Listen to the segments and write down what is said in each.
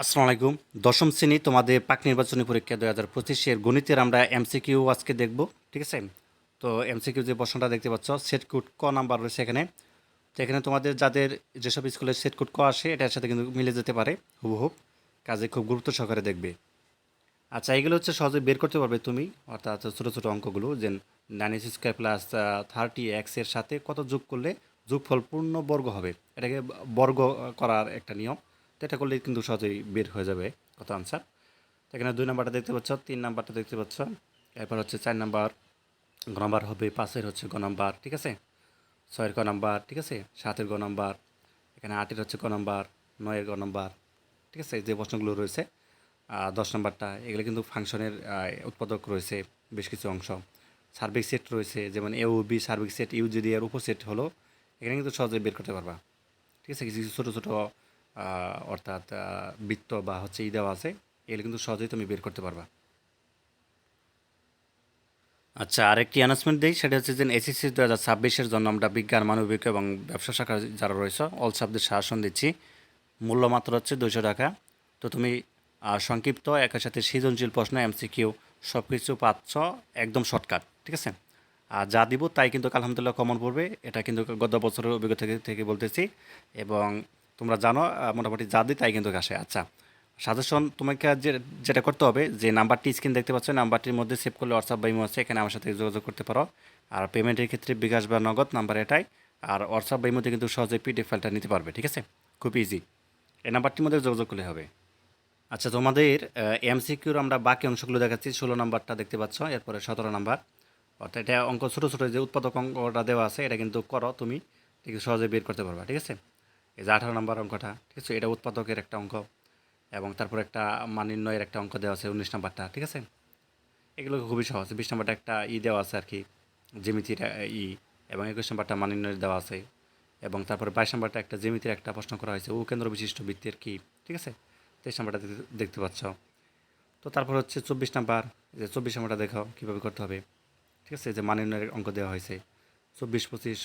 আসসালামু আলাইকুম। দশম শ্রেণি তোমাদের পাক নির্বাচনী পরীক্ষা দু হাজার পঁচিশের গণিতের আমরা এমসিকিউ আজকে দেখব, ঠিক আছে? তো এমসিকিউ যে প্রশ্নটা দেখতে পাচ্ছ সেট কোড ক নাম্বার রয়েছে এখানে। তো এখানে তোমাদের যাদের যেসব স্কুলের সেট কোড ক আসে, এটার সাথে কিন্তু মিলে যেতে পারে হুবহুব কাজে খুব গুরুত্ব সহকারে দেখবে। আচ্ছা এগুলো হচ্ছে সহজে বের করতে পারবে তুমি, অর্থাৎ ছোটো ছোটো অঙ্কগুলো যে nine X square plus thirty এক্সের সাথে কত যোগ করলে যোগফল পূর্ণ বর্গ হবে? এটাকে বর্গ করার একটা নিয়ম। তো এটা করলে কিন্তু সহজেই বের হয়ে যাবে কত আনসার তো এখানে দুই নাম্বারটা দেখতে পাচ্ছ, তিন নাম্বারটা দেখতে পাচ্ছ। এরপর হচ্ছে চার নাম্বার, গ নাম্বার হবে, পাঁচের হচ্ছে গ নাম্বার, ঠিক আছে? ছয়ের ক নাম্বার, ঠিক আছে? সাতের গ নাম্বার, এখানে আটের হচ্ছে ক নাম্বার, নয়ের গ নাম্বার, ঠিক আছে? যে প্রশ্নগুলো রয়েছে দশ নাম্বারটা, এগুলো কিন্তু ফাংশনের উৎপাদক রয়েছে বেশ কিছু অংশ। সার্বিক সেট রয়েছে, যেমন এ বি সার্বিক সেট ইউ যদি এর উপসেট হলো, এখানে কিন্তু সহজে বের করতে পারবা। ঠিক আছে? কিছু ছোটো ছোটো অর্থাৎ বৃত্ত বা হচ্ছে ই দেওয়া আছে, এগুলো কিন্তু সহজেই তুমি বের করতে পারবা। আচ্ছা আরেকটি অ্যানাউন্সমেন্ট দিই, সেটা হচ্ছে যে এসএসসি দু হাজার ছাব্বিশের জন্য আমরা বিজ্ঞান, মানবিক এবং ব্যবসা শাখা যারা রয়েছে অল সাবজেক্ট শাসন দিচ্ছি। মূল্য মাত্র হচ্ছে দুশো টাকা। তো তুমি সংক্ষিপ্ত, একের সাথে সৃজনশীল প্রশ্ন এমসিকিউ সব কিছু পাচ্ছ, একদম শর্টকাট ঠিক আছে? আর যা দিব তাই কিন্তু আলহামদুলিল্লাহ কমন পড়বে, এটা কিন্তু গত বছরের অভিজ্ঞতা থেকে বলতেছি। এবং তোমরা জানো মোটামুটি যা দিই তাই কিন্তু আসে। আচ্ছা সাজেশন তোমাকে যে, যেটা করতে হবে, যে নাম্বারটি স্ক্রিন দেখতে পাচ্ছ, নাম্বারটির মধ্যে সেভ করলে হোয়াটসঅ্যাপ বা ইমো আছে, এখানে আমার সাথে যোগাযোগ করতে পারো। আর পেমেন্টের ক্ষেত্রে বিকাশ বা নগদ নাম্বার এটাই। আর হোয়াটসঅ্যাপ বা ইমোতে কিন্তু সহজে পিডিএফ ফাইলটা নিতে পারবে, ঠিক আছে? খুব ইজি এই নাম্বারটির মধ্যে যোগাযোগ করলে হবে। আচ্ছা তোমাদের এমসিকিউর আমরা বাকি অংশগুলো দেখাচ্ছি। ষোলো নাম্বারটা দেখতে পাচ্ছ, এরপরে সতেরো নাম্বার। অর্থাৎ এটা অঙ্ক ছোটো ছোটো, যে উৎপাদক অঙ্কটা দেওয়া আছে, এটা কিন্তু করো তুমি ঠিক সহজে বের করতে পারবা, ঠিক আছে? এই যে আঠারো নম্বর অঙ্কটা ঠিক আছে? এটা উৎপাদকের একটা অঙ্ক এবং তারপর একটা মান নির্ণয়ের একটা অঙ্ক দেওয়া আছে উনিশ নম্বরটা ঠিক আছে? এগুলো খুবই সহজ। বিশ নাম্বারটা একটা ই দেওয়া আছে আর কি জ্যামিতির আহ, ই এবং একুশ নম্বরটা মান দেওয়া আছে এবং তারপরে বাইশ নাম্বারটা একটা জ্যামিতির একটা প্রশ্ন করা হয়েছে ও কেন্দ্র বিশিষ্ট বৃত্তের কী ঠিক আছে? তেইশ নাম্বারটা দেখতে- পাচ্ছ। তো তারপর হচ্ছে চব্বিশ নাম্বার যে চব্বিশ নাম্বারটা দেখো কীভাবে করতে হবে ঠিক আছে? যে মান অঙ্ক দেওয়া হয়েছে চব্বিশ পঁচিশ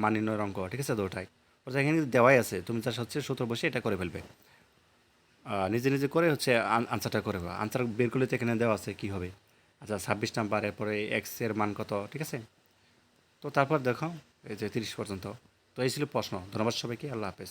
মান নির্ণয়ের অঙ্ক ঠিক আছে? দুটাই ওটা এখানে কিন্তু দেওয়াই আছে। তুমি যা হচ্ছে সূত্র বসে এটা করে ফেলবে। নিজে নিজে করে হচ্ছে আন- আনসারটা করে আনসার বের করলে তো এখানে দেওয়া আছে কী হবে। আচ্ছা ছাব্বিশ নাম্বার, এরপরে এক্সের মান কত, ঠিক আছে? তো তারপর দেখো, এই যে তিরিশ পর্যন্ত। তো এই ছিল প্রশ্ন। ধন্যবাদ সবাইকে, আল্লাহ হাফেজ।